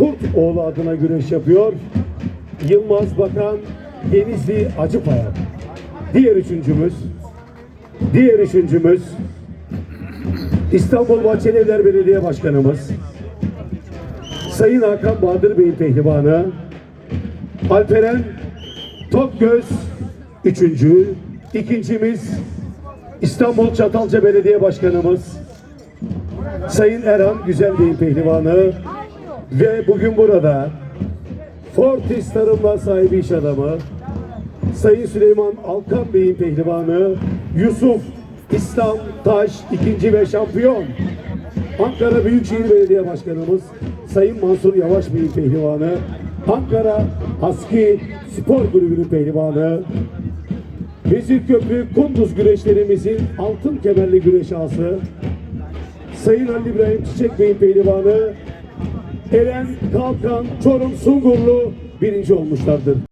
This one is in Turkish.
Kurtoğlu adına güreş yapıyor. Yılmaz Bakan Denizli Acıpayar. Diğer üçüncümüz, diğer üçüncümüz İstanbul Bahçelievler Belediye Başkanımız Sayın Hakan Bahadır Bey'in pehlivanı Alperen Tokgöz üçüncü, ikincimiz İstanbul Çatalca Belediye Başkanımız Sayın Erhan Güzel Bey'in pehlivanı ve bugün burada Fortis Tarımlar sahibi iş adamı Sayın Süleyman Alkan Bey'in pehlivanı Yusuf İslam Taş ikinci ve şampiyon Ankara Büyükşehir Belediye Başkanımız Sayın Mansur Yavaş Bey'in pehlivanı Ankara Haski Spor Kulübü'nün pehlivanı Vezirköprü Kunduz güreşlerimizin altın kemerli güreş ağası Sayın Halil İbrahim Çiçek Bey'in pehlivanı Eren Kalkan Çorum Sungurlu birinci olmuşlardır.